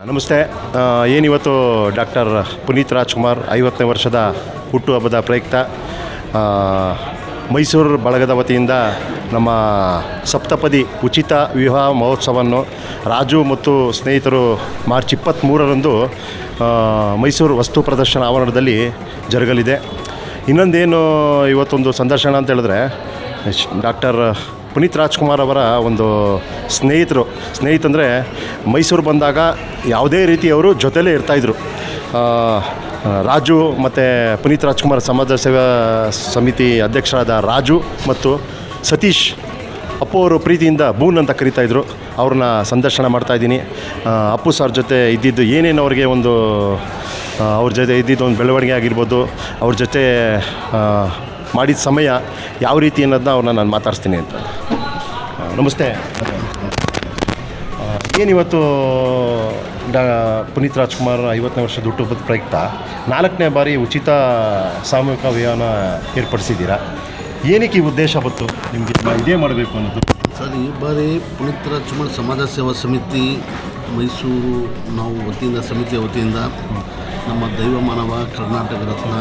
ನಮಸ್ತೆ. ಏನಿವತ್ತು ಡಾಕ್ಟರ್ ಪುನೀತ್ ರಾಜ್ಕುಮಾರ್ ಐವತ್ತನೇ ವರ್ಷದ ಹುಟ್ಟುಹಬ್ಬದ ಪ್ರಯುಕ್ತ? ಮೈಸೂರು ಬಳಗದ ವತಿಯಿಂದ ನಮ್ಮ ಸಪ್ತಪದಿ ಉಚಿತ ವಿವಾಹ ಮಹೋತ್ಸವವನ್ನು ರಾಜು ಮತ್ತು ಸ್ನೇಹಿತರು ಮಾರ್ಚ್ ಇಪ್ಪತ್ತ್ಮೂರರಂದು ಮೈಸೂರು ವಸ್ತು ಪ್ರದರ್ಶನ ಆವರಣದಲ್ಲಿ ಜರುಗಲಿದೆ. ಇನ್ನೊಂದೇನು ಇವತ್ತೊಂದು ಸಂದರ್ಶನ ಅಂತ ಹೇಳಿದ್ರೆ, ಡಾಕ್ಟರ್ ಪುನೀತ್ ರಾಜ್ಕುಮಾರ್ ಅವರ ಒಂದು ಸ್ನೇಹಿತರು, ಸ್ನೇಹಿತಂದರೆ ಮೈಸೂರು ಬಂದಾಗ ಯಾವುದೇ ರೀತಿ ಅವರು ಜೊತೆಲೇ ಇರ್ತಾಯಿದ್ರು ರಾಜು ಮತ್ತು ಪುನೀತ್ ರಾಜ್ಕುಮಾರ್ ಸಮಾಜ ಸೇವಾ ಸಮಿತಿ ಅಧ್ಯಕ್ಷರಾದ ರಾಜು ಮತ್ತು ಸತೀಶ್ ಅಪ್ಪು ಅವರು ಪ್ರೀತಿಯಿಂದ ಬೂನ್ ಅಂತ ಕರಿತಾಯಿದ್ರು ಅವ್ರನ್ನ ಸಂದರ್ಶನ ಮಾಡ್ತಾಯಿದ್ದೀನಿ ಅಪ್ಪು ಸರ್ ಜೊತೆ ಇದ್ದಿದ್ದು ಏನೇನು ಅವ್ರಿಗೆ ಒಂದು ಅವ್ರ ಜೊತೆ ಇದ್ದಿದ್ದು ಒಂದು ಬೆಳವಣಿಗೆ ಆಗಿರ್ಬೋದು, ಅವ್ರ ಜೊತೆ ಮಾಡಿದ ಸಮಯ ಯಾವ ರೀತಿ ಅನ್ನೋದನ್ನ ಅವ್ರನ್ನ ನಾನು ಮಾತಾಡಿಸ್ತೀನಿ ಅಂತ. ನಮಸ್ತೆ. ಏನಿವತ್ತು ಡಾ ಪುನೀತ್ ರಾಜ್ಕುಮಾರ್ ಐವತ್ತನೇ ವರ್ಷದ ಹುಟ್ಟುಹಬ್ಬದ ಪ್ರಯುಕ್ತ? ನಾಲ್ಕನೇ ಬಾರಿ ಉಚಿತ ಸಾಮೂಹಿಕ ಅಭಿಯಾನ ಏರ್ಪಡಿಸಿದ್ದೀರಾ? ಏನಕ್ಕೆ ಈ ಉದ್ದೇಶ ಬಂತು? ನಿಮಗೆ ಇದೇ ಮಾಡಬೇಕು ಅನ್ನೋದು. ಸರ್ ಈ ಬಾರಿ ಪುನೀತ್ ರಾಜ್ಕುಮಾರ್ ಸಮಾಜ ಸೇವಾ ಸಮಿತಿ ಮೈಸೂರು ನಾವು ವತಿಯಿಂದ ಸಮಿತಿಯ ವತಿಯಿಂದ ನಮ್ಮ ದೈವ ಮಾನವ ಕರ್ನಾಟಕ ರತ್ನ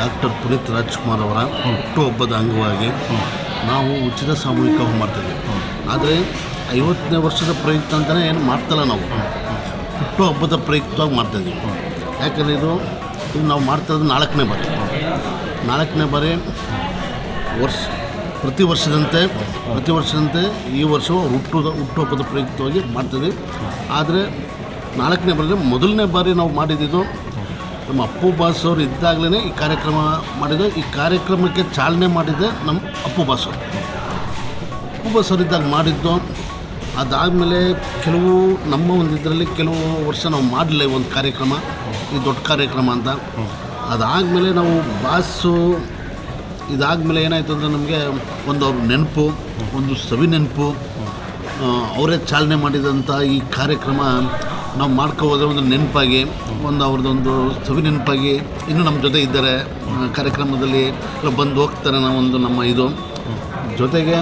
ಡಾಕ್ಟರ್ ಪುನೀತ್ ರಾಜ್ಕುಮಾರ್ ಅವರ ಹುಟ್ಟುಹಬ್ಬದ ಅಂಗವಾಗಿ ನಾವು ಉಚಿತ ಸಾಮೂಹಿಕ ಹೋಮ ಮಾಡ್ತೀವಿ ಆದರೆ ಐವತ್ತನೇ ವರ್ಷದ ಪ್ರಯುಕ್ತ ಅಂತಲೇ ಏನು ಮಾಡ್ತಲ್ಲ ನಾವು. ಹುಟ್ಟುಹಬ್ಬದ ಪ್ರಯುಕ್ತವಾಗಿ ಮಾಡ್ತಾಯಿದ್ವಿ ಯಾಕಂದರೆ ಇದು ಇದು ನಾವು ಮಾಡ್ತಾ ನಾಲ್ಕನೇ ಬಾರಿ. ನಾಲ್ಕನೇ ಬಾರಿ ವರ್ಷ ಪ್ರತಿ ವರ್ಷದಂತೆ ಪ್ರತಿ ವರ್ಷದಂತೆ ಈ ವರ್ಷವೂ ಹುಟ್ಟುದ ಹುಟ್ಟುಹಬ್ಬದ ಪ್ರಯುಕ್ತವಾಗಿ ಮಾಡ್ತಿದ್ವಿ. ಆದರೆ ನಾಲ್ಕನೇ ಬಾರಿ, ಮೊದಲನೇ ಬಾರಿ ನಾವು ಮಾಡಿದ್ದು ನಮ್ಮ ಅಪ್ಪು ಬಾಸ್ ಅವರು ಇದ್ದಾಗಲೇ ಈ ಕಾರ್ಯಕ್ರಮ ಮಾಡಿದ್ದು. ಈ ಕಾರ್ಯಕ್ರಮಕ್ಕೆ ಚಾಲನೆ ಮಾಡಿದ್ದೆ ನಮ್ಮ ಅಪ್ಪು ಬಾಸ್ ಅವರು. ಅಪ್ಪು ಬಾಸ್ ಅವರು ಇದ್ದಾಗ ಮಾಡಿದ್ದು, ಅದಾದಮೇಲೆ ಕೆಲವು ನಮ್ಮ ಒಂದು ಇದರಲ್ಲಿ ಕೆಲವು ವರ್ಷ ನಾವು ಮಾಡಲಿಲ್ಲ ಈ ಒಂದು ಕಾರ್ಯಕ್ರಮ, ಈ ದೊಡ್ಡ ಕಾರ್ಯಕ್ರಮ ಅಂತ. ಅದಾದಮೇಲೆ ನಾವು ಬಾಸು ಇದಾದಮೇಲೆ ಏನಾಯಿತು ಅಂದರೆ ನಮಗೆ ಒಂದು ಅವ್ರ ನೆನಪು, ಒಂದು ಸವಿ ನೆನಪು ಅವರೇ ಚಾಲನೆ ಮಾಡಿದಂಥ ಈ ಕಾರ್ಯಕ್ರಮ ನಾವು ಮಾಡ್ಕೋಬೋದ್ರೆ ಒಂದು ನೆನಪಾಗಿ, ಒಂದು ಅವ್ರದ್ದೊಂದು ಸವಿ ನೆನಪಾಗಿ ಇನ್ನೂ ನಮ್ಮ ಜೊತೆ ಇದ್ದಾರೆ. ಕಾರ್ಯಕ್ರಮದಲ್ಲಿ ಎಲ್ಲ ಬಂದು ಹೋಗ್ತಾರೆ ಒಂದು ನಮ್ಮ ಇದು. ಜೊತೆಗೆ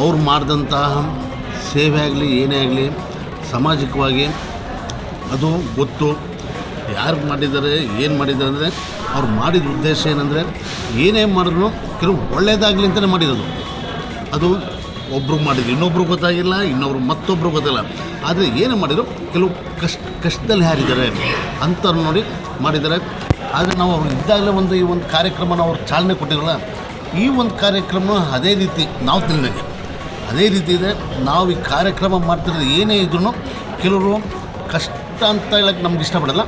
ಅವ್ರು ಮಾಡಿದಂತಹ ಸೇವೆ ಆಗಲಿ, ಏನೇ ಆಗಲಿ, ಸಾಮಾಜಿಕವಾಗಿ ಅದು ಗೊತ್ತು. ಯಾರು ಮಾಡಿದ್ದಾರೆ, ಏನು ಮಾಡಿದ್ದಾರೆ ಅಂದರೆ ಅವ್ರು ಮಾಡಿದ ಉದ್ದೇಶ ಏನಂದರೆ ಏನೇ ಮಾಡಿದ್ರು ಕೆಲವು ಒಳ್ಳೆಯದಾಗಲಿ ಅಂತಲೇ ಮಾಡಿರೋದು. ಅದು ಒಬ್ಬರು ಮಾಡಿದ್ರು, ಇನ್ನೊಬ್ರು ಗೊತ್ತಾಗಿಲ್ಲ, ಇನ್ನೊಬ್ರು ಮತ್ತೊಬ್ಬರು ಗೊತ್ತಿಲ್ಲ. ಆದರೆ ಏನು ಮಾಡಿದ್ರು? ಕೆಲವು ಕಷ್ಟ ಕಷ್ಟದಲ್ಲಿ ಯಾರಿದ್ದಾರೆ ಅಂಥವ್ರು ನೋಡಿ ಮಾಡಿದ್ದಾರೆ. ಆದರೆ ನಾವು ಅವ್ರು ಇದ್ದಾಗಲೇ ಒಂದು ಈ ಒಂದು ಕಾರ್ಯಕ್ರಮನ ಅವ್ರು ಚಾಲನೆ ಕೊಟ್ಟಿರಲ್ಲ ಈ ಒಂದು ಕಾರ್ಯಕ್ರಮ ಅದೇ ರೀತಿ ನಾವು ತಿನ್ನಬೇಕು ಅದೇ ರೀತಿ ಇದೆ, ನಾವು ಈ ಕಾರ್ಯಕ್ರಮ ಮಾಡ್ತಿರೋದು ಏನೇ ಇದ್ರೂ ಕೆಲವರು ಕಷ್ಟ ಅಂತ ಹೇಳಕ್ಕೆ ನಮ್ಗೆ ಇಷ್ಟಪಡಲ್ಲ.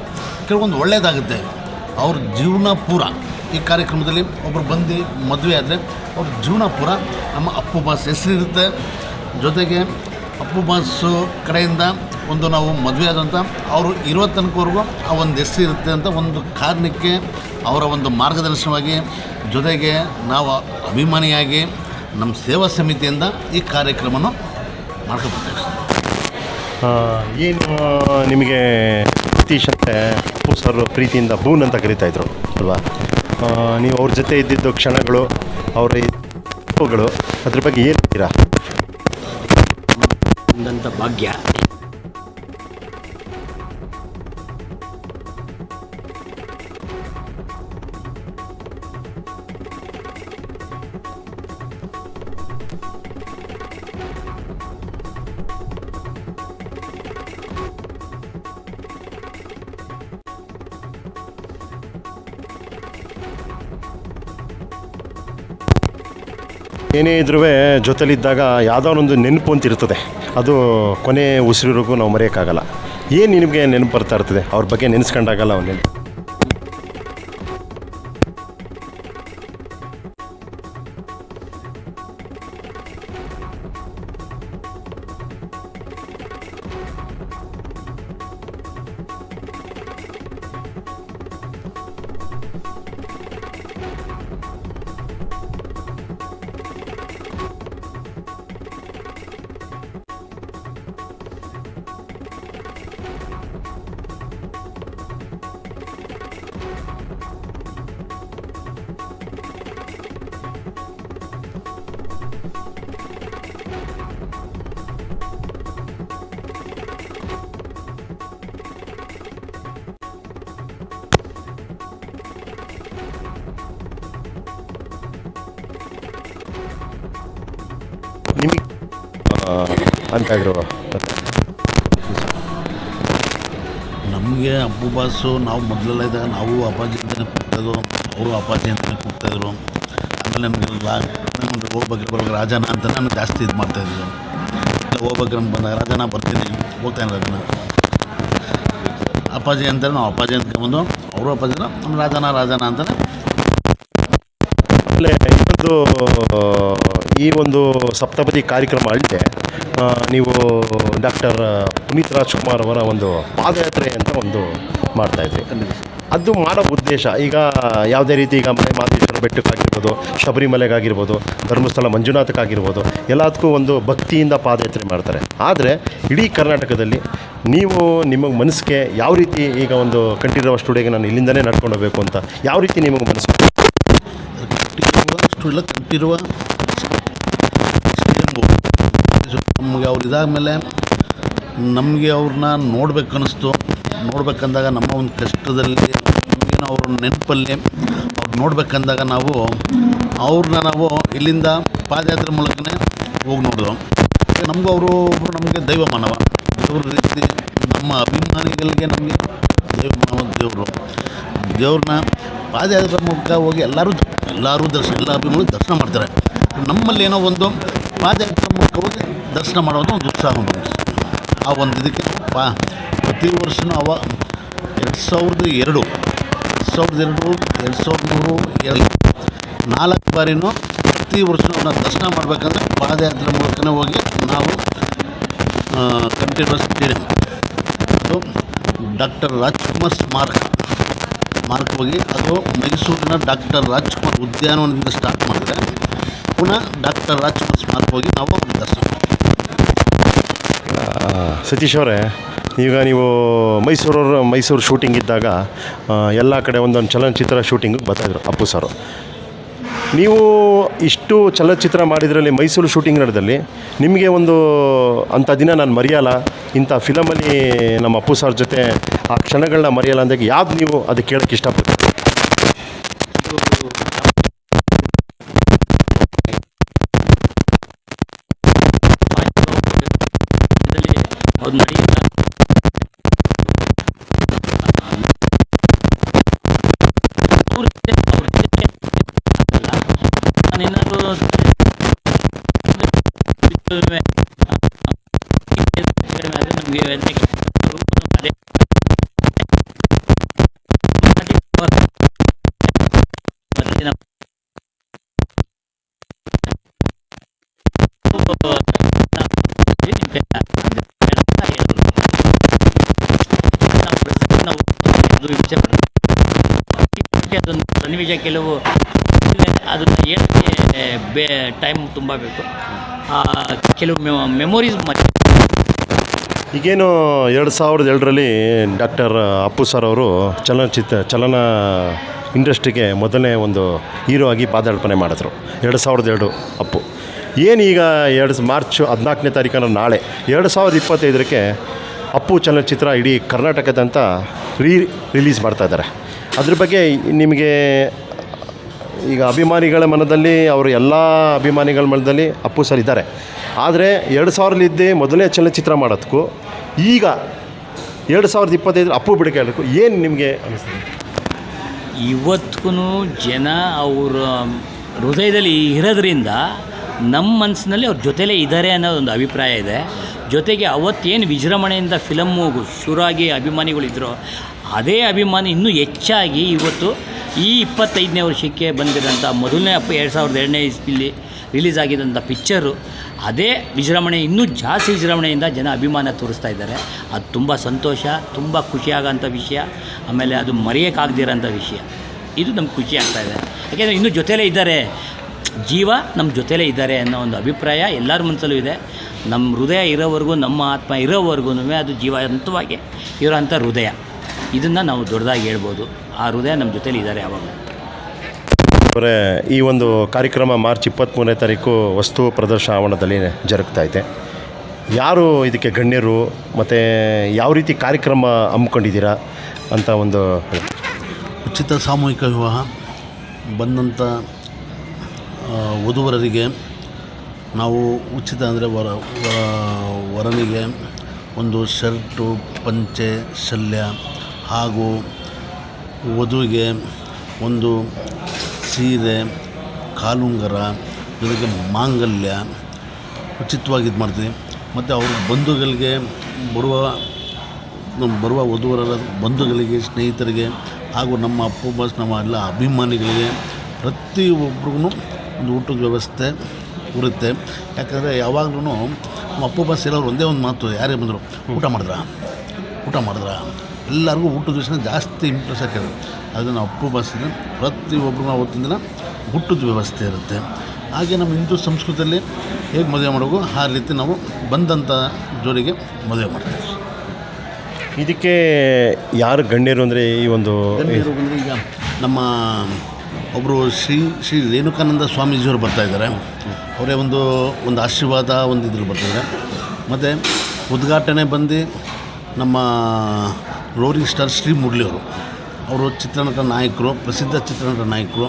ಕೆಲವೊಂದು ಒಳ್ಳೆಯದಾಗುತ್ತೆ ಅವ್ರ ಜೀವನ ಪೂರ. ಈ ಕಾರ್ಯಕ್ರಮದಲ್ಲಿ ಒಬ್ಬರು ಬಂದು ಮದುವೆ ಆದರೆ ಅವ್ರ ಜೀವನ ಪೂರ ನಮ್ಮ ಅಪ್ಪು ಬಾಸ್ ಹೆಸರಿರುತ್ತೆ ಜೊತೆಗೆ ಅಪ್ಪು ಬಸ್ಸು ಕಡೆಯಿಂದ ಒಂದು ನಾವು ಮದುವೆ ಆದಂಥ ಅವರು ಇರೋ ತನಕವರೆಗೂ ಆ ಒಂದು ಹೆಸರು ಇರುತ್ತೆ ಅಂತ ಒಂದು ಕಾರಣಕ್ಕೆ ಅವರ ಒಂದು ಮಾರ್ಗದರ್ಶನವಾಗಿ ಜೊತೆಗೆ ನಾವು ಅಭಿಮಾನಿಯಾಗಿ ನಮ್ಮ ಸೇವಾ ಸಮಿತಿಯಿಂದ ಈ ಕಾರ್ಯಕ್ರಮವನ್ನು ಮಾಡ್ಕೋಬೇಕು ಏನು ನಿಮಗೆ ಅಂತೆ ಅಪ್ಪು ಸರ್ ಪ್ರೀತಿಯಿಂದ ಬೂನ್ ಅಂತ ಕರಿತಾಯಿದ್ರು ಅಲ್ವಾ? ನೀವು ಅವ್ರ ಜೊತೆ ಇದ್ದಿದ್ದು ಕ್ಷಣಗಳು, ಅವರ ಅದ್ರ ಬಗ್ಗೆ ಏನು ಹೇಳ್ತೀರಾ? ಒಂದಂಥ ಭಾಗ್ಯ. ಏನೇ ಇದ್ರೂ ಜೊತೆಲಿದ್ದಾಗ ಯಾವುದೋ ಒಂದು ನೆನಪು ಅಂತ ಇರ್ತದೆ ಅದು ಕೊನೆ ಉಸಿರಿಗೂ ನಾವು ಮರೆಯೋಕ್ಕಾಗಲ್ಲ. ಏನು ನಿಮಗೆ ನೆನಪು ಬರ್ತಾ ಇರ್ತದೆ? ಅವ್ರ ಬಗ್ಗೆ ನೆನೆಸ್ಕೊಂಡಾಗಲ್ಲ ಅವ್ನು ನೆನಪು ಅಂತ ಇದ್ರು. ನಮಗೆ ಅಪ್ಪು ಬಾಸು ನಾವು ಮೊದಲೆಲ್ಲ ಇದ್ದಾಗ ನಾವು ಅಪ್ಪಾಜಿ ಅಂತಲೇ ಕೂಗ್ತಾಯಿದ್ರು ಅವರು ಅಪ್ಪಾಜಿ ಅಂತಲೇ ಕೂಗ್ತಾಯಿದ್ರು ಆಮೇಲೆ ನಮಗೆ ಹೋಗ್ಬೇಕು ಬರುವಾಗ ರಾಜನ ಅಂತ ನಾನು ಜಾಸ್ತಿ ಇದು ಮಾಡ್ತಾಯಿದ್ರು ಇಲ್ಲ ಹೋಗ್ಬೇಕು ನಮ್ಗೆ ಬಂದಾಗ ರಾಜನ ಬರ್ತೀನಿ ಹೋಗ್ತಾನೆ ಅದನ್ನು. ಅಪ್ಪಾಜಿ ಅಂತಾರೆ ನಾವು ಅಪ್ಪಾಜಿ ಅಂತ ಬಂದು ಅವರು ಅಪ್ಪಾಜಿ ನಮ್ಮ ರಾಜನ ರಾಜನ ಅಂತಲೇ ಆಮೇಲೆ ಇನ್ನೊಂದು ಈ ಒಂದು ಸಪ್ತಪದಿ ಕಾರ್ಯಕ್ರಮ ಅಲ್ಲದೆ ನೀವು ಡಾಕ್ಟರ್ ಪುನೀತ್ ರಾಜ್ಕುಮಾರ್ ಅವರ ಒಂದು ಪಾದಯಾತ್ರೆ ಅಂತ ಒಂದು ಮಾಡ್ತಾ ಮಾಡ್ತಾಯಿದ್ರಿ ಅದು ಮಾಡೋ ಉದ್ದೇಶ ಈಗ ಯಾವುದೇ ರೀತಿ ಈಗ ಮಲೆ ಮಾದೇಶ್ವರ ಬೆಟ್ಟಕ್ಕಾಗಿರ್ಬೋದು ಶಬರಿಮಲೆಗಾಗಿರ್ಬೋದು ಧರ್ಮಸ್ಥಳ ಮಂಜುನಾಥಕ್ಕಾಗಿರ್ಬೋದು ಎಲ್ಲದಕ್ಕೂ ಒಂದು ಭಕ್ತಿಯಿಂದ ಪಾದಯಾತ್ರೆ ಮಾಡ್ತಾರೆ. ಆದರೆ ಇಡೀ ಕರ್ನಾಟಕದಲ್ಲಿ ನೀವು ನಿಮ್ಮ ಮನಸ್ಸಿಗೆ ಯಾವ ರೀತಿ ಈಗ ಒಂದು ಕಂಠೀರವ ಸ್ಟುಡಿಯೋಗೆ ನಾನು ಇಲ್ಲಿಂದನೇ ನಡ್ಕೊಂಡು ಹೋಗಬೇಕು ಅಂತ ಯಾವ ರೀತಿ ನಿಮಗೆ ಮನಸ್ಸು ಕಂಠೀರವ ಸ್ಟುಡಿಯೋ ಕಟ್ಟಿರುವ ನಮಗೆ ಅವ್ರು ಇದಾದಮೇಲೆ ನಮಗೆ ಅವ್ರನ್ನ ನೋಡ್ಬೇಕು ಅನ್ನಿಸ್ತು ನೋಡ್ಬೇಕಂದಾಗ ನಮ್ಮ ಒಂದು ಕಷ್ಟದಲ್ಲಿ, ನಮಗೇನು ಅವ್ರ ನೆನಪಲ್ಲಿ ಅವ್ರು ನೋಡ್ಬೇಕಂದಾಗ ನಾವು ಅವ್ರನ್ನ ನಾವು ಇಲ್ಲಿಂದ ಪಾದಯಾತ್ರೆ ಮೂಲಕನೇ ಹೋಗಿ ನೋಡಿದ್ರು ನಮಗೂ ಅವರು ಒಬ್ಬರು ನಮಗೆ ದೈವ ಮಾನವ ದೇವ್ರ ರೀತಿ ನಮ್ಮ ಅಭಿಮಾನಿಗಳಿಗೆ ನಮಗೆ ದೈವ ಮಾನವ ದೇವರು. ದೇವ್ರನ್ನ ಪಾದಯಾತ್ರೆ ಮೂಲಕ ಹೋಗಿ ಎಲ್ಲರೂ ಎಲ್ಲರೂ ದರ್ಶನ, ಎಲ್ಲ ಅಭಿಮಾನಿಗಳು ದರ್ಶನ ಮಾಡ್ತಾರೆ. ನಮ್ಮಲ್ಲಿ ಏನೋ ಒಂದು ಪಾದಯಾತ್ರೆ ಮೂಲಕ ಹೋಗಿ ದರ್ಶನ ಮಾಡೋದು ಒಂದು ಉತ್ಸಾಹ ಉಂಟು. ಆ ಒಂದು ಇದಕ್ಕೆ ಪಾ ಪ್ರತಿ ವರ್ಷವೂ ಅವ ಎರಡು ಸಾವಿರದ ಎರಡು ಎರಡು ಸಾವಿರದ ಎರಡು ಎರಡು ಸಾವಿರದ ಮೂರು, ಎರಡು ನಾಲ್ಕು ಬಾರಿನೂ ಪ್ರತಿ ವರ್ಷ ನಾವು ದರ್ಶನ ಮಾಡಬೇಕಂದ್ರೆ ಪಾದಯಾತ್ರೆ ಮೂಲಕನೇ ಹೋಗಿ ನಾವು ಕಂಟಿನ್ಯೂಸ್ ಸ್ಟೇಡಿಯಂ ಅದು ಡಾಕ್ಟರ್ ರಾಜ್ಕುಮಾರ್ ಸ್ಮಾರಕ. ಮಾರ್ಕ್ ಹೋಗಿ ಅದು ಮೈಸೂರಿನ ಡಾಕ್ಟರ್ ರಾಜ್ಕುಮಾರ್ ಉದ್ಯಾನವನದಿಂದ ಸ್ಟಾರ್ಟ್ ಮಾಡಿದ್ರೆ ಪುನಃ ಡಾಕ್ಟರ್ ರಾಜ್ಕುಮಾರ್ ಸ್ಮಾರಕ ಹೋಗಿ ನಾವು ದರ್ಶನ. ಸತೀಶ್ ಅವರೇ, ಈಗ ನೀವು ಮೈಸೂರವ್ರು, ಮೈಸೂರು ಶೂಟಿಂಗ್ ಇದ್ದಾಗ ಎಲ್ಲ ಕಡೆ ಒಂದೊಂದು ಚಲನಚಿತ್ರ ಶೂಟಿಂಗಿಗೆ ಬರ್ತಾಯಿದ್ರು ಅಪ್ಪು ಸರ್ ನೀವು ಇಷ್ಟು ಚಲನಚಿತ್ರ ಮಾಡಿದ್ರಲ್ಲಿ, ಮೈಸೂರು ಶೂಟಿಂಗ್ ನಡೆದಲ್ಲಿ, ನಿಮಗೆ ಒಂದು ಅಂಥ ದಿನ ನಾನು ಮರೆಯಲ್ಲ, ಇಂಥ ಫಿಲಮಲ್ಲಿ ನಮ್ಮ ಅಪ್ಪು ಸರ್ ಜೊತೆ ಆ ಕ್ಷಣಗಳನ್ನ ಮರೆಯಲ್ಲ ಅಂದಾಗ ಯಾವ್ದು ನೀವು ಅದು ಕೇಳೋಕ್ಕೆ ಇಷ್ಟಪಡ್ತೀರಿ ಅದು ನಡೆಯುತ್ತಾ ಅವ್ರ ಜೊತೆ ಅವ್ರ ಜೊತೆ ಅಲ್ಲ ನಾನೇನಾದ್ರು ನಮಗೆ ಅದು ವಿಚಾರ. ಅದೊಂದು ಸನ್ನಿವೇಶ ಕೆಲವು ಅದನ್ನು ಹೇಳಕ್ಕೆ ಬೇ ಟೈಮ್ ತುಂಬ ಬೇಕು. ಕೆಲವು ಮೆಮೊರೀಸ್ ಈಗೇನು ಎರಡು ಸಾವಿರದ ಎರಡರಲ್ಲಿ ಡಾಕ್ಟರ್ ಅಪ್ಪು ಸರ್ ಅವರು ಚಲನಚಿತ್ರ, ಚಲನ ಇಂಡಸ್ಟ್ರಿಗೆ ಮೊದಲನೇ ಒಂದು ಹೀರೋ ಆಗಿ ಪಾದಾರ್ಪಣೆ ಮಾಡಿದ್ರು. ಎರಡು ಸಾವಿರದ ಎರಡು ಅಪ್ಪು. ಏನು ಈಗ ಎರಡು ಮಾರ್ಚ್ ಹದಿನಾಲ್ಕನೇ ತಾರೀಕನ್ನು ನಾಳೆ, ಎರಡು ಸಾವಿರದ ಇಪ್ಪತ್ತೈದಕ್ಕೆ ಅಪ್ಪು ಚಲನಚಿತ್ರ ಇಡೀ ಕರ್ನಾಟಕದಂತ ರೀ ರಿಲೀಸ್ ಮಾಡ್ತಾ ಇದ್ದಾರೆ. ಅದ್ರ ಬಗ್ಗೆ ನಿಮಗೆ, ಈಗ ಅಭಿಮಾನಿಗಳ ಮನದಲ್ಲಿ ಅವರು ಎಲ್ಲ ಅಭಿಮಾನಿಗಳ ಮನದಲ್ಲಿ ಅಪ್ಪು ಸರ್ ಇದ್ದಾರೆ. ಆದರೆ ಎರಡು ಸಾವಿರಲಿದ್ದೇ ಮೊದಲನೇ ಚಲನಚಿತ್ರ ಮಾಡೋದಕ್ಕೂ ಈಗ ಎರಡು ಸಾವಿರದ ಇಪ್ಪತ್ತೈದರ ಅಪ್ಪು ಬಿಡುಗೆ ಹೇಳೋಕ್ಕೂ ಏನು ನಿಮಗೆ ಅನಿಸ್ತದೆ? ಇವತ್ತಿಗೂ ಜನ ಅವರ ಹೃದಯದಲ್ಲಿ ಇರೋದ್ರಿಂದ ನಮ್ಮ ಮನಸ್ಸಿನಲ್ಲಿ ಅವ್ರ ಜೊತೆಲೇ ಇದ್ದಾರೆ ಅನ್ನೋದೊಂದು ಅಭಿಪ್ರಾಯ ಇದೆ. ಜೊತೆಗೆ ಅವತ್ತೇನು ವಿಜೃಂಭಣೆಯಿಂದ ಫಿಲಮ್ಮು ಶುರಾಗಿ ಅಭಿಮಾನಿಗಳಿದ್ರು ಅದೇ ಅಭಿಮಾನಿ ಇನ್ನೂ ಹೆಚ್ಚಾಗಿ ಇವತ್ತು ಈ ಇಪ್ಪತ್ತೈದನೇ ವರ್ಷಕ್ಕೆ ಬಂದಿರೋಂಥ ಮೊದಲನೇ ಅಪ್ಪ ಎರಡು ಸಾವಿರದ ಎರಡನೇ ಇಸ್ವಿಲಿ ರಿಲೀಸ್ ಆಗಿದ್ದಂಥ ಪಿಕ್ಚರು ಅದೇ ವಿಜೃಂಭಣೆ, ಇನ್ನೂ ಜಾಸ್ತಿ ವಿಜೃಂಭಣೆಯಿಂದ ಜನ ಅಭಿಮಾನ ತೋರಿಸ್ತಾ ಇದ್ದಾರೆ. ಅದು ತುಂಬ ಸಂತೋಷ, ತುಂಬ ಖುಷಿಯಾಗೋಂಥ ವಿಷಯ, ಆಮೇಲೆ ಅದು ಮರೆಯೋಕ್ಕಾಗದಿರೋಂಥ ವಿಷಯ. ಇದು ನಮ್ಗೆ ಖುಷಿ ಆಗ್ತಾ ಇದೆ. ಯಾಕೆಂದರೆ ಇನ್ನೂ ಜೊತೆಲೇ ಇದ್ದಾರೆ. ಜೀವ ನಮ್ಮ ಜೊತೆಲೇ ಇದ್ದಾರೆ ಅನ್ನೋ ಒಂದು ಅಭಿಪ್ರಾಯ ಎಲ್ಲರ ಮನಸ್ಸಲ್ಲೂ ಇದೆ. ನಮ್ಮ ಹೃದಯ ಇರೋವರೆಗೂ ನಮ್ಮ ಆತ್ಮ ಇರೋವರೆಗೂ ಅದು ಜೀವಂತವಾಗಿ ಇರೋಂಥ ಹೃದಯ. ಇದನ್ನು ನಾವು ದೊಡ್ಡದಾಗಿ ಹೇಳ್ಬೋದು. ಆ ಹೃದಯ ನಮ್ಮ ಜೊತೇಲಿ ಇದ್ದಾರೆ ಯಾವಾಗ ಅವರೇ ಈ ಒಂದು ಕಾರ್ಯಕ್ರಮ ಮಾರ್ಚ್ ಇಪ್ಪತ್ತ್ಮೂರನೇ ತಾರೀಕು ವಸ್ತು ಪ್ರದರ್ಶನ ಆವರಣದಲ್ಲಿ ಜರುಗ್ತಾ ಇದೆ. ಯಾರು ಇದಕ್ಕೆ ಗಣ್ಯರು ಮತ್ತು ಯಾವ ರೀತಿ ಕಾರ್ಯಕ್ರಮ ಹಮ್ಮಿಕೊಂಡಿದ್ದೀರಾ ಅಂತ ಒಂದು ಉಚಿತ ಸಾಮೂಹಿಕ ವಿವಾಹ ಬಂದಂಥ ವಧುವರರಿಗೆ ನಾವು ಉಚಿತ ಅಂದರೆ ವರ ವರನಿಗೆ ಒಂದು ಶರ್ಟು, ಪಂಚೆ, ಶಲ್ಯ ಹಾಗೂ ವಧುವಿಗೆ ಒಂದು ಸೀರೆ, ಕಾಲುಂಗರ ಜೊತೆಗೆ ಮಾಂಗಲ್ಯ ಉಚಿತವಾಗಿ ಇದು ಮಾಡ್ತೀವಿ. ಮತ್ತು ಅವ್ರ ಬಂಧುಗಳಿಗೆ ಬರುವ ಬರುವ ವಧುವರ ಬಂಧುಗಳಿಗೆ, ಸ್ನೇಹಿತರಿಗೆ ಹಾಗೂ ನಮ್ಮ ಅಪ್ಪು ಬಸ್ ನಮ್ಮ ಎಲ್ಲ ಅಭಿಮಾನಿಗಳಿಗೆ ಪ್ರತಿಯೊಬ್ಬರಿಗೂ ಒಂದು ಊಟದ ವ್ಯವಸ್ಥೆ ಇರುತ್ತೆ ಯಾಕಂದರೆ ಯಾವಾಗಲೂ ನಮ್ಮ ಅಪ್ಪು ಬಸ್ ಇರೋರು ಒಂದೇ ಒಂದು ಮಾತು ಯಾರೇ ಬಂದರು ಊಟ ಮಾಡಿದ್ರಾ? ಊಟ ಮಾಡಿದ್ರಾ? ಎಲ್ಲರಿಗೂ ಊಟದ ವಿಷಯ ಜಾಸ್ತಿ ಇಂಟ್ರೆಸ್ಟ್ ಆಗ್ತದೆ ಅದು ನಾವು ಅಪ್ಪು ಬಸ್ಸಿನ ಪ್ರತಿಯೊಬ್ಬರು ಅವತ್ತಿನ ದಿನ ಊಟದ ವ್ಯವಸ್ಥೆ ಇರುತ್ತೆ. ಹಾಗೆ ನಮ್ಮ ಹಿಂದೂ ಸಂಸ್ಕೃತಿಯಲ್ಲಿ ಹೇಗೆ ಮದುವೆ ಮಾಡಬೇಕು ಆ ರೀತಿ ನಾವು ಬಂದಂಥ ಜೋರಿಗೆ ಮದುವೆ ಮಾಡ್ತೀವಿ. ಇದಕ್ಕೆ ಯಾರು ಗಣ್ಯರು ಅಂದರೆ ಈ ಒಂದು ಗಣ್ಯರು ಈಗ ನಮ್ಮ ಒಬ್ಬರು ಶ್ರೀ ಶ್ರೀ ರೇಣುಕಾನಂದ ಸ್ವಾಮೀಜಿಯವರು ಬರ್ತಾ ಇದ್ದಾರೆ. ಅವರೇ ಒಂದು ಒಂದು ಆಶೀರ್ವಾದ, ಒಂದು ಇದ್ರಲ್ಲಿ ಬರ್ತಿದ್ದಾರೆ ಮತ್ತು ಉದ್ಘಾಟನೆ ಬಂದು ನಮ್ಮ ರೋರಿಂಗ್ ಸ್ಟಾರ್ ಶ್ರೀ ಮುರಳಿ ಅವರು. ಅವರು ಚಿತ್ರನಟ ನಾಯಕರು, ಪ್ರಸಿದ್ಧ ಚಿತ್ರನಟ ನಾಯಕರು.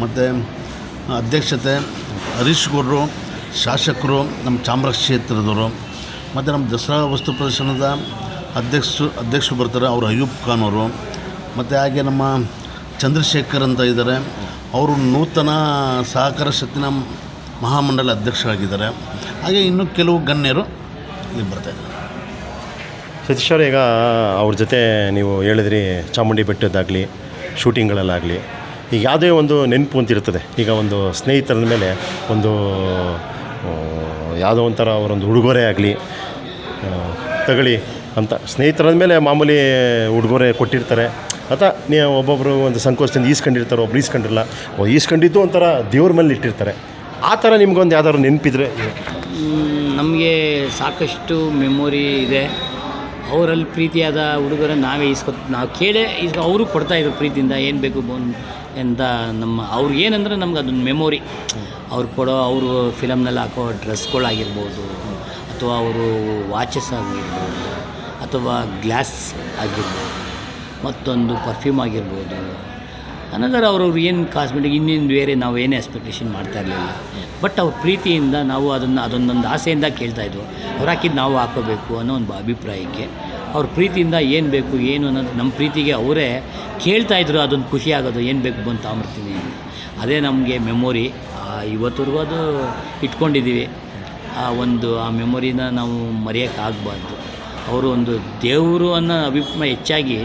ಮತ್ತು ಅಧ್ಯಕ್ಷತೆ ಹರೀಶ್ ಗೌಡರು, ಶಾಸಕರು, ನಮ್ಮ ಚಾಮರ ಕ್ಷೇತ್ರದವರು. ಮತ್ತು ನಮ್ಮ ದಸರಾ ವಸ್ತು ಪ್ರದರ್ಶನದ ಅಧ್ಯಕ್ಷರು ಅಧ್ಯಕ್ಷರು ಬರ್ತಾರೆ, ಅವರು ಅಯೂಬ್ ಖಾನ್ ಅವರು. ಮತ್ತು ಹಾಗೆ ನಮ್ಮ ಚಂದ್ರಶೇಖರ್ ಅಂತ ಇದ್ದಾರೆ. ಅವರು ನೂತನ ಸಹಕಾರ ಶಕ್ತಿನ ಮಹಾಮಂಡಲ ಅಧ್ಯಕ್ಷರಾಗಿದ್ದಾರೆ. ಹಾಗೆ ಇನ್ನೂ ಕೆಲವು ಗಣ್ಯರು ಇಲ್ಲಿ ಬರ್ತಾಯಿದ್ದಾರೆ ಸತೀಶ್ ಅವರು, ಈಗ ಅವ್ರ ಜೊತೆ ನೀವು ಹೇಳಿದ್ರಿ, ಚಾಮುಂಡಿ ಬೆಟ್ಟದ್ದಾಗಲಿ, ಶೂಟಿಂಗ್ಗಳಲ್ಲಾಗಲಿ, ಈಗ ಯಾವುದೇ ಒಂದು ನೆನಪು ಅಂತಿರ್ತದೆ ಈಗ ಒಂದು ಸ್ನೇಹಿತರ ಮೇಲೆ ಒಂದು ಯಾವುದೋ ಒಂಥರ ಅವರೊಂದು ಉಡುಗೊರೆ ಆಗಲಿ ತಗೊಳ್ಳಿ ಅಂತ. ಸ್ನೇಹಿತರ ಮೇಲೆ ಮಾಮೂಲಿ ಉಡುಗೊರೆ ಕೊಟ್ಟಿರ್ತಾರೆ. ಅಥವಾ ನೀವು ಒಬ್ಬೊಬ್ಬರು ಒಂದು ಸಂಕೋಚದಿಂದ ಈಸ್ಕೊಂಡಿರ್ತಾರೆ, ಒಬ್ರು ಓ, ಈಸ್ಕೊಂಡಿದ್ದು ಒಂಥರ ದೇವ್ರ ಮೇಲೆ ಇಟ್ಟಿರ್ತಾರೆ. ಆ ಥರ ನಿಮ್ಗೊಂದು ಯಾವ್ದಾದ್ರು ನೆನಪಿದ್ರೆ? ನಮಗೆ ಸಾಕಷ್ಟು ಮೆಮೊರಿ ಇದೆ. ಅವರಲ್ಲಿ ಪ್ರೀತಿಯಾದ ಹುಡುಗರ ನಾವೇ ಈಸ್ಕೊ ನಾವು ಕೇಳೇ ಈಗ ಅವರು ಕೊಡ್ತಾಯಿದ್ರು ಪ್ರೀತಿಯಿಂದ ಏನು ಬೇಕು ಬೋನ್ ಅಂತ ನಮ್ಮ ಅವ್ರಿಗೆ ಏನಂದ್ರೆ ನಮ್ಗೆ ಅದೊಂದು ಮೆಮೊರಿ. ಅವ್ರು ಕೊಡೋ, ಅವರು ಫಿಲಮ್ನಲ್ಲಿ ಹಾಕೋ ಡ್ರೆಸ್ಗಳಾಗಿರ್ಬೋದು, ಅಥವಾ ಅವರು ವಾಚಸ್ ಆಗಿರ್ಬೋದು, ಅಥವಾ ಗ್ಲಾಸ್ ಆಗಿರ್ಬೋದು. ಮತ್ತೊಂದು ಪರ್ಫ್ಯೂಮ್ ಆಗಿರ್ಬೋದು. ಅನದರ್ ಅವ್ರವ್ರು ಏನು ಕಾಸ್ಮೆಟಿಕ್ ಇನ್ನೇನು ಬೇರೆ ನಾವು ಏನೇ ಎಕ್ಸ್ಪೆಕ್ಟೇಷನ್ ಮಾಡ್ತಾ ಇರಲಿಲ್ಲ. ಬಟ್ ಅವ್ರ ಪ್ರೀತಿಯಿಂದ ನಾವು ಅದನ್ನು ಅದೊಂದೊಂದು ಆಸೆಯಿಂದ ಕೇಳ್ತಾಯಿದ್ವು ಅವ್ರು ಹಾಕಿದ್ದು ನಾವು ಹಾಕೋಬೇಕು ಅನ್ನೋ ಒಂದು ಅಭಿಪ್ರಾಯಕ್ಕೆ ಅವ್ರ ಪ್ರೀತಿಯಿಂದ ಏನು ಬೇಕು, ಏನು ಅನ್ನೋದು ನಮ್ಮ ಪ್ರೀತಿಗೆ ಅವರೇ ಕೇಳ್ತಾಯಿದ್ರು ಅದೊಂದು ಖುಷಿ ಆಗೋದು, ಏನು ಬೇಕು ಬಂದು ತಗೊಂಬರ್ತೀನಿ ಅಂತ. ಅದೇ ನಮಗೆ ಮೆಮೊರಿ ಇವತ್ತರೆಗೂ ಅದು ಇಟ್ಕೊಂಡಿದ್ದೀವಿ ಆ ಒಂದು, ಆ ಮೆಮೊರಿನ ನಾವು ಮರೆಯೋಕ್ಕಾಗಬಾರ್ದು. ಅವರು ಒಂದು ದೇವರು ಅನ್ನೋ ಅಭಿಪ್ರಾಯ ಹೆಚ್ಚಾಗಿ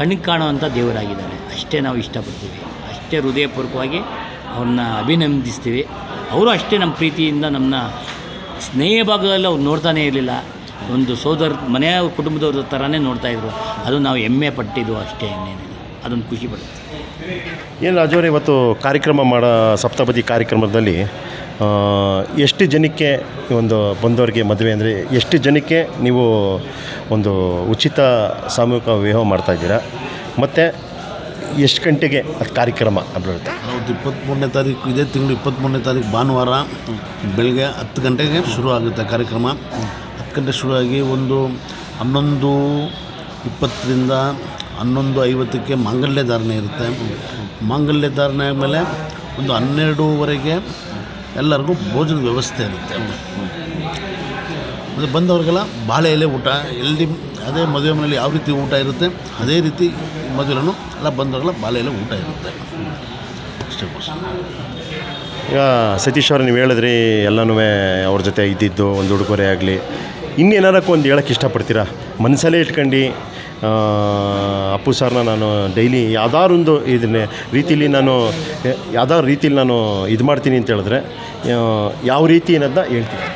ಕಣ್ಣಿಗೆ ಕಾಣುವಂಥ ದೇವರಾಗಿದ್ದಾರೆ. ಅಷ್ಟೇ ನಾವು ಇಷ್ಟಪಡ್ತೀವಿ. ಅಷ್ಟೇ ಹೃದಯಪೂರ್ವಕವಾಗಿ ಅವ್ರನ್ನ ಅಭಿನಂದಿಸ್ತೀವಿ. ಅವರು ಅಷ್ಟೇ ನಮ್ಮ ಪ್ರೀತಿಯಿಂದ ನಮ್ಮನ್ನ ಸ್ನೇಹ ಭಾಗದಲ್ಲಿ ಅವ್ರು ನೋಡ್ತಾನೇ ಇರಲಿಲ್ಲ. ಒಂದು ಸೋದರ, ಮನೆಯ ಕುಟುಂಬದವ್ರ ಥರನೇ ನೋಡ್ತಾಯಿದ್ರು ಅದು ನಾವು ಹೆಮ್ಮೆ ಪಟ್ಟಿದ್ದು ಅಷ್ಟೇ ಇನ್ನೇನಿಲ್ಲ. ಅದೊಂದು ಖುಷಿ ಪಡುತ್ತೆ. ಏನು ರಾಜವರೇ ಇವತ್ತು ಕಾರ್ಯಕ್ರಮ ಮಾಡೋ ಸಪ್ತಪದಿ ಕಾರ್ಯಕ್ರಮದಲ್ಲಿ ಎಷ್ಟು ಜನಕ್ಕೆ ಒಂದು ಬಂದವರಿಗೆ ಮದುವೆ ಅಂದರೆ ಎಷ್ಟು ಜನಕ್ಕೆ ನೀವು ಒಂದು ಉಚಿತ ಸಾಮೂಹಿಕ ವಿವಾಹ ಮಾಡ್ತಾ ಇದ್ದೀರಾ? ಮತ್ತು ಎಷ್ಟು ಗಂಟೆಗೆ ಅದು ಕಾರ್ಯಕ್ರಮ ಅಂದ್ಬಿಡುತ್ತೆ ಹೌದು ಇಪ್ಪತ್ತ್ಮೂರನೇ ತಾರೀಕು, ಇದೇ ತಿಂಗಳು ಇಪ್ಪತ್ತ್ಮೂರನೇ ತಾರೀಕು ಭಾನುವಾರ, ಬೆಳಗ್ಗೆ ಹತ್ತು ಗಂಟೆಗೆ ಶುರು ಆಗುತ್ತೆ ಕಾರ್ಯಕ್ರಮ. ಹತ್ತು ಗಂಟೆ ಶುರುವಾಗಿ ಒಂದು ಹನ್ನೊಂದು ಇಪ್ಪತ್ತರಿಂದ ಹನ್ನೊಂದು ಐವತ್ತಕ್ಕೆ ಮಾಂಗಲ್ಯ ಧಾರಣೆ ಇರುತ್ತೆ. ಮಾಂಗಲ್ಯ ಧಾರಣೆ ಆದಮೇಲೆ ಒಂದು ಹನ್ನೆರಡೂವರೆಗೆ ಎಲ್ಲರಿಗೂ ಭೋಜನದ ವ್ಯವಸ್ಥೆ ಇರುತ್ತೆ. ಮತ್ತು ಬಂದವ್ರಿಗೆಲ್ಲ ಬಾಳೆ ಎಲೆ ಊಟ, ಎಲ್ಲಿ ಅದೇ ಮದುವೆ ಮನೆಯಲ್ಲಿ ಯಾವ ರೀತಿ ಊಟ ಇರುತ್ತೆ, ಅದೇ ರೀತಿ ಮದುವೆಲೂ ಎಲ್ಲ ಬಂದವ್ರಿಗೆಲ್ಲ ಬಾಳೆ ಎಲೆ ಊಟ ಇರುತ್ತೆ. ಅಷ್ಟೇ ಈಗ ಸತೀಶ್ ಅವರು, ನೀವು ಹೇಳಿದ್ರಿ ಎಲ್ಲನೂ ಅವ್ರ ಜೊತೆ ಇದ್ದಿದ್ದು, ಒಂದು ಉಡುಗೊರೆ ಆಗಲಿ ಇನ್ನೇನಾರಕ್ಕೂ ಒಂದು ಹೇಳೋಕ್ಕೆ ಇಷ್ಟಪಡ್ತೀರಾ? ಮನಸ್ಸಲ್ಲೇ ಇಟ್ಕೊಂಡು ಅಪ್ಪು ಸರ್ನ ನಾನು ಡೈಲಿ ಯಾವ್ದಾರೊಂದು ಇದನ್ನೇ ರೀತಿಲಿ ನಾನು ಯಾವ್ದಾರು ರೀತಿಲಿ ನಾನು ಇದು ಮಾಡ್ತೀನಿ ಅಂತ ಹೇಳಿದ್ರೆ ಯಾವ ರೀತಿ ಅನ್ನೋದನ್ನ ಹೇಳ್ತೀನಿ.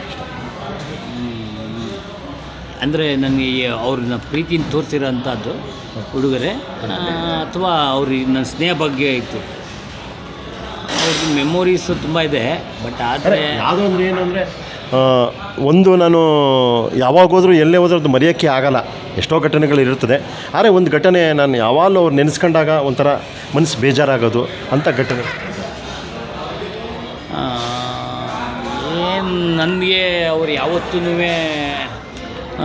ಅಂದರೆ ನನಗೆ ಅವ್ರನ್ನ ಪ್ರೀತಿನ ತೋರಿಸಿರೋ ಅಂಥದ್ದು ಹುಡುಗರೆ ಅಥವಾ ಅವ್ರಿಗೆ ನನ್ನ ಸ್ನೇಹ ಬಗ್ಗೆ ಇತ್ತು. ಅವ್ರದ್ದು ಮೆಮೊರೀಸು ತುಂಬ ಇದೆ ಬಟ್ ಆದರೆ ಯಾವುದೋ ಏನಂದರೆ ಏನು ಅಂದರೆ ಒಂದು ನಾನು ಯಾವಾಗ ಹೋದರೂ ಎಲ್ಲೇ ಹೋದರೂ ಅದು ಮರೆಯೋಕ್ಕೆ ಆಗಲ್ಲ. ಎಷ್ಟೋ ಘಟನೆಗಳು ಇರುತ್ತದೆ. ಆದರೆ ಒಂದು ಘಟನೆ ನಾನು ಯಾವಾಗಲೂ ಅವ್ರು ನೆನೆಸ್ಕೊಂಡಾಗ ಒಂಥರ ಮನಸ್ಸು ಬೇಜಾರಾಗೋದು ಅಂಥ ಘಟನೆ. ಏನು ನನಗೆ ಅವ್ರು ಯಾವತ್ತೂ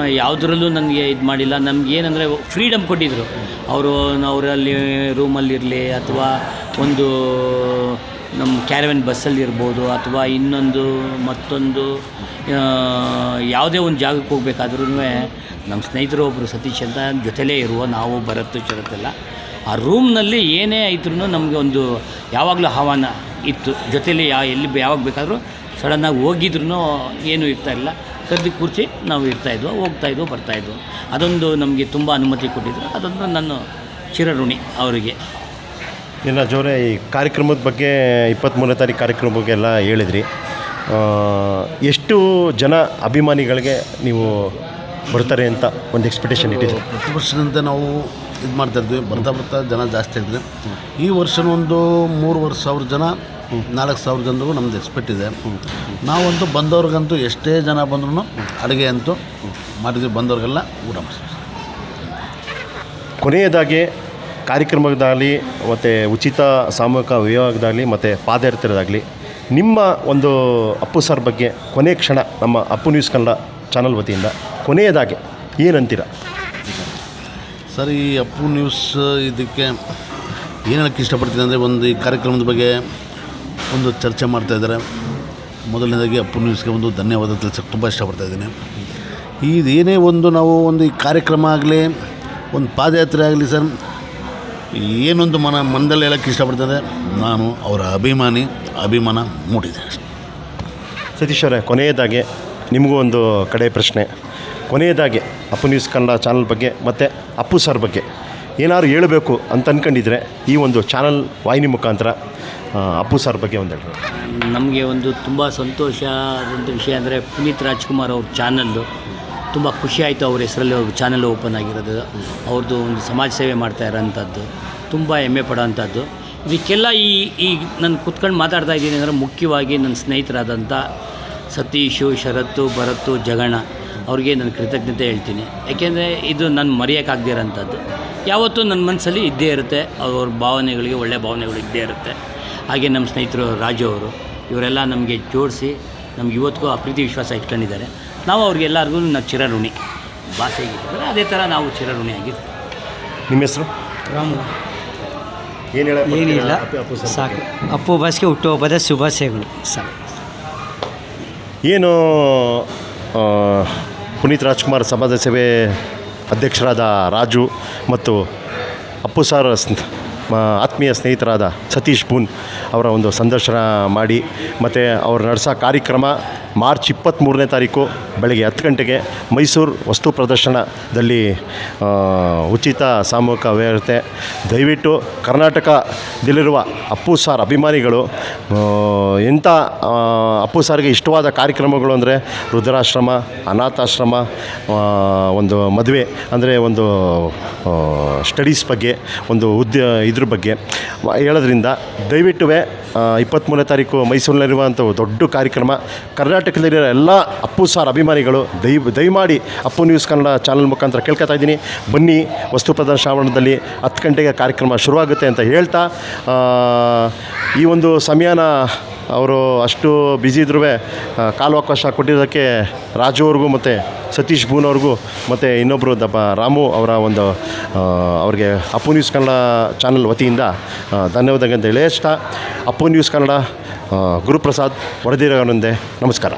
ಯಾವುದರಲ್ಲೂ ನನಗೆ ಇದು ಮಾಡಿಲ್ಲ. ನಮ್ಗೆ ಏನಂದರೆ ಫ್ರೀಡಮ್ ಕೊಟ್ಟಿದ್ದರು ಅವರು ಅವರಲ್ಲಿ ರೂಮಲ್ಲಿರಲಿ ಅಥವಾ ಒಂದು ನಮ್ಮ ಕ್ಯಾರವೆನ್ ಬಸ್ಸಲ್ಲಿ ಇರ್ಬೋದು ಅಥವಾ ಇನ್ನೊಂದು ಮತ್ತೊಂದು ಯಾವುದೇ ಒಂದು ಜಾಗಕ್ಕೆ ಹೋಗ್ಬೇಕಾದ್ರೂ ನಮ್ಮ ಸ್ನೇಹಿತರು ಒಬ್ಬರು ಸತೀಶ್ ಅಂತ ಜೊತೆಲೇ ಇರುವ ನಾವು ಬರತ್ತು ಚರತ್ತೆಲ್ಲ ಆ ರೂಮ್ನಲ್ಲಿ ಏನೇ ಇದ್ರೂ ನಮಗೆ ಒಂದು ಯಾವಾಗಲೂ ಆಹ್ವಾನ ಇತ್ತು. ಜೊತೆಲಿ ಯಾ, ಎಲ್ಲಿ ಯಾವಾಗ ಬೇಕಾದರೂ ಸಡನ್ನಾಗಿ ಹೋಗಿದ್ರು ಏನೂ ಇರ್ತಾಯಿಲ್ಲ ಕರೆದು ಕೂರಿಸಿ ನಾವು ಇರ್ತಾಯಿದ್ವು ಹೋಗ್ತಾಯಿದ್ವು ಬರ್ತಾಯಿದ್ವು ಅದೊಂದು ನಮಗೆ ತುಂಬ ಅನುಮತಿ ಕೊಟ್ಟಿದ್ರು. ಅದೊಂದು ನಾನು ಚಿರಋಣಿ ಅವರಿಗೆ. ಇನ್ನು ಜೋರೆ ಈ ಕಾರ್ಯಕ್ರಮದ ಬಗ್ಗೆ ಇಪ್ಪತ್ತ್ಮೂರನೇ ತಾರೀಕು ಕಾರ್ಯಕ್ರಮ ಬಗ್ಗೆ ಎಲ್ಲ ಹೇಳಿದ್ರಿ. ಎಷ್ಟು ಜನ ಅಭಿಮಾನಿಗಳಿಗೆ ನೀವು ಬರ್ತಾರೆ ಅಂತ ಒಂದು ಎಕ್ಸ್ಪೆಕ್ಟೇಷನ್ ಇಟ್ಟಿದ್ರು ಪ್ರತಿ ವರ್ಷದಿಂದ ನಾವು ಇದು ಮಾಡ್ತಾ ಇದ್ವಿ. ಬರ್ತಾ ಬರ್ತಾ ಜನ ಜಾಸ್ತಿ ಆಗಿದ್ರೆ ಈ ವರ್ಷನೂ ಒಂದು ಮೂರುವರೆ ಸಾವಿರ ಜನ ನಾಲ್ಕು ಸಾವಿರ ಜನರಿಗೂ ನಮ್ದು ಎಕ್ಸ್ಪೆಕ್ಟ್ ಇದೆ. ನಾವಂತೂ ಬಂದವ್ರಿಗಂತೂ ಎಷ್ಟೇ ಜನ ಬಂದ್ರೂ ಅಡುಗೆ ಅಂತೂ ಮಾಡಿದ್ವಿ. ಬಂದವ್ರಿಗೆಲ್ಲ ಊಟ ಮಾಡಿಸ್ತೀವಿ ಕೊನೆಯದಾಗಿ ಕಾರ್ಯಕ್ರಮದಾಗಲಿ, ಮತ್ತು ಉಚಿತ ಸಾಮೂಹಿಕ ವಿವಾಹದಾಗಲಿ, ಮತ್ತು ಪಾದಯಾತ್ರೆದಾಗಲಿ, ನಿಮ್ಮ ಒಂದು ಅಪ್ಪು ಸರ್ ಬಗ್ಗೆ ಕೊನೆ ಕ್ಷಣ ನಮ್ಮ ಅಪ್ಪು ನ್ಯೂಸ್ ಕನ್ನಡ ಚಾನಲ್ ವತಿಯಿಂದ ಕೊನೆಯದಾಗಿ ಏನಂತೀರ? ಸರ್, ಈ ಅಪ್ಪು ನ್ಯೂಸ್ ಇದಕ್ಕೆ ಏನಕ್ಕೆ ಇಷ್ಟಪಡ್ತೀನಿ ಅಂದರೆ ಒಂದು ಈ ಕಾರ್ಯಕ್ರಮದ ಬಗ್ಗೆ ಒಂದು ಚರ್ಚೆ ಮಾಡ್ತಾ ಇದ್ದಾರೆ. ಮೊದಲನೇದಾಗಿ ಅಪ್ಪು ನ್ಯೂಸ್ಗೆ ಒಂದು ಧನ್ಯವಾದ ತಿಳಿಸೋಕ್ಕೆ ತುಂಬ ಇಷ್ಟಪಡ್ತಾ ಇದ್ದೀನಿ. ಇದೇನೇ ಒಂದು ನಾವು ಒಂದು ಈ ಕಾರ್ಯಕ್ರಮ ಆಗಲಿ, ಒಂದು ಪಾದಯಾತ್ರೆ ಆಗಲಿ ಸರ್ ಏನೊಂದು ಮನ ಮನದಲ್ಲಿ ಹೇಳೋಕ್ಕೆ ಇಷ್ಟಪಡ್ತದೆ ನಾನು ಅವರ ಅಭಿಮಾನಿ ಅಭಿಮಾನ ಮೂಡಿದೆ ಅಷ್ಟೇ. ಸತೀಶ್ ಅವರೇ ಕೊನೆಯದಾಗಿ ನಿಮಗೂ ಒಂದು ಕಡೆ ಪ್ರಶ್ನೆ. ಕೊನೆಯದಾಗಿ ಅಪ್ಪು ನ್ಯೂಸ್ ಕನ್ನಡ ಚಾನಲ್ ಬಗ್ಗೆ ಮತ್ತು ಅಪ್ಪು ಸರ್ ಬಗ್ಗೆ ಏನಾದ್ರು ಹೇಳಬೇಕು ಅಂತ ಅಂದ್ಕೊಂಡಿದ್ರೆ ಈ ಒಂದು ಚಾನಲ್ ವಾಹಿನಿ ಮುಖಾಂತರ ಅಪ್ಪು ಸರ್ ಬಗ್ಗೆ ಒಂದು ಹೇಳಿ ನಮಗೆ ಒಂದು ತುಂಬ ಸಂತೋಷ ಆದಂಥ ವಿಷಯ ಅಂದರೆ ಪುನೀತ್ ರಾಜ್ಕುಮಾರ್ ಅವ್ರ ಚಾನಲ್ಲು ತುಂಬ ಖುಷಿಯಾಯಿತು ಅವ್ರ ಹೆಸರಲ್ಲಿ ಅವ್ರ ಚಾನಲ್ ಓಪನ್ ಆಗಿರೋದು. ಅವ್ರದ್ದು ಒಂದು ಸಮಾಜ ಸೇವೆ ಮಾಡ್ತಾ ಇರೋಂಥದ್ದು. ತುಂಬ ಹೆಮ್ಮೆ ಪಡೋವಂಥದ್ದು ಇದಕ್ಕೆಲ್ಲ ಈ ಈ ನಾನು ಕುತ್ಕೊಂಡು ಮಾತಾಡ್ತಾ ಇದ್ದೀನಿ ಅಂದರೆ ಮುಖ್ಯವಾಗಿ ನನ್ನ ಸ್ನೇಹಿತರಾದಂಥ ಸತೀಶು, ಶರತ್ತು, ಭರತ್ತು, ಜಗಣ ಅವ್ರಿಗೆ ನಾನು ಕೃತಜ್ಞತೆ ಹೇಳ್ತೀನಿ. ಯಾಕೆಂದರೆ ಇದು ನಾನು ಮರೆಯೋಕ್ಕಾಗದಿರೋಂಥದ್ದು. ಯಾವತ್ತೂ ನನ್ನ ಮನಸ್ಸಲ್ಲಿ ಇದ್ದೇ ಇರುತ್ತೆ. ಅವ್ರ ಭಾವನೆಗಳಿಗೆ ಒಳ್ಳೆಯ ಭಾವನೆಗಳು ಇದ್ದೇ ಇರುತ್ತೆ. ಹಾಗೆ ನಮ್ಮ ಸ್ನೇಹಿತರು ರಾಜು ಅವರು, ಇವರೆಲ್ಲ ನಮಗೆ ಜೋಡಿಸಿ ನಮ್ಗೆ ಇವತ್ತಿಗೂ ಆ ಪ್ರೀತಿ ವಿಶ್ವಾಸ ಇಟ್ಕೊಂಡಿದ್ದಾರೆ. ನಾವು ಅವ್ರಿಗೆಲ್ಲರಿಗೂ ನಾವು ಚಿರಋಣಿ ಭಾಷೆ ಹೇಗಿದ್ದಾರೆ ಅದೇ ಥರ ನಾವು ಚಿರಋಣಿ ಆಗಿರ್ತೀವಿ ನಿಮ್ಮ ಹೆಸರು? ರಾಮ. ಏನು ಹೇಳ ಏನಿಲ್ಲ. ಸಾಕು. ಅಪ್ಪು ಬಾಸ್ಗೆ ಹುಟ್ಟುಹಬ್ಬದ ಶುಭಾಶಯಗಳು. ಸಾಕು. ಏನು ಪುನೀತ್ ರಾಜ್ಕುಮಾರ್ ಸಮಾಜ ಸೇವೆ ಅಧ್ಯಕ್ಷರಾದ ರಾಜು ಮತ್ತು ಅಪ್ಪು ಸರ್ ಆತ್ಮೀಯ ಸ್ನೇಹಿತರಾದ ಸತೀಶ್ ಬೂನ್ ಅವರ ಒಂದು ಸಂದರ್ಶನ ಮಾಡಿ ಮತ್ತು ಅವರು ನಡೆಸೋ ಕಾರ್ಯಕ್ರಮ ಮಾರ್ಚ್ ಇಪ್ಪತ್ತ್ಮೂರನೇ ತಾರೀಕು ಬೆಳಗ್ಗೆ ಹತ್ತು ಗಂಟೆಗೆ ಮೈಸೂರು ವಸ್ತು ಪ್ರದರ್ಶನದಲ್ಲಿ ಉಚಿತ ಸಾಮೂಹಿಕ ವ್ಯವಸ್ಥೆ ದಯವಿಟ್ಟು ಕರ್ನಾಟಕದಲ್ಲಿರುವ ಅಪ್ಪು ಸಾರ್ ಅಭಿಮಾನಿಗಳು ಎಂಥ ಅಪ್ಪು ಸಾರಿಗೆ ಇಷ್ಟವಾದ ಕಾರ್ಯಕ್ರಮಗಳು ಅಂದರೆ ರುದ್ರಾಶ್ರಮ ಅನಾಥಾಶ್ರಮ ಒಂದು ಮದುವೆ ಅಂದರೆ ಒಂದು ಸ್ಟಡೀಸ್ ಬಗ್ಗೆ, ಒಂದು ಉದ್ಯ, ಇದ್ರ ಬಗ್ಗೆ. ಹೇಳೋದ್ರಿಂದ ದಯವಿಟ್ಟು ಇಪ್ಪತ್ತ್ಮೂರನೇ ತಾರೀಕು ಮೈಸೂರಿನಲ್ಲಿರುವಂಥ ದೊಡ್ಡ ಕಾರ್ಯಕ್ರಮ ಕರ್ನಾಟಕದಲ್ಲಿರೋ ಎಲ್ಲ ಅಪ್ಪು ಸಾರ್ ಅಭಿಮಾನಿಗಳು ದಯ ದಯಮಾಡಿ ಅಪ್ಪು ನ್ಯೂಸ್ ಕನ್ನಡ ಚಾನಲ್ ಮುಖಾಂತರ ಕೇಳ್ಕೊತಾ ಇದ್ದೀನಿ. ಬನ್ನಿ, ವಸ್ತು ಪ್ರದರ್ಶನದಲ್ಲಿ ಹತ್ತು ಗಂಟೆಗೆ ಕಾರ್ಯಕ್ರಮ ಶುರುವಾಗುತ್ತೆ ಅಂತ ಹೇಳ್ತಾ ಈ ಒಂದು ಸಮಯನ ಅವರು ಅಷ್ಟು ಬ್ಯುಸಿ ಇದ್ರೂ ಕಾಲಾವಕಾಶ ಕೊಟ್ಟಿದ್ದಕ್ಕೆ ರಾಜು ಅವ್ರಿಗೂ ಮತ್ತು ಸತೀಶ್ ಭೂನ್ ಅವ್ರಿಗೂ ಮತ್ತು ಇನ್ನೊಬ್ಬರು ದಪ್ಪ ರಾಮು ಅವರ ಒಂದು ಅವ್ರಿಗೆ ಅಪ್ಪು ನ್ಯೂಸ್ ಕನ್ನಡ ಚಾನಲ್ ವತಿಯಿಂದ ಧನ್ಯವಾದಗಳು ಧನ್ಯವಾದ ಅಂತ ಹೇಳಿ ಅಪ್ಪು ನ್ಯೂಸ್ ಕನ್ನಡ ಗುರುಪ್ರಸಾದ್ ವರದಿರವನೊಂದೇ ನಮಸ್ಕಾರ.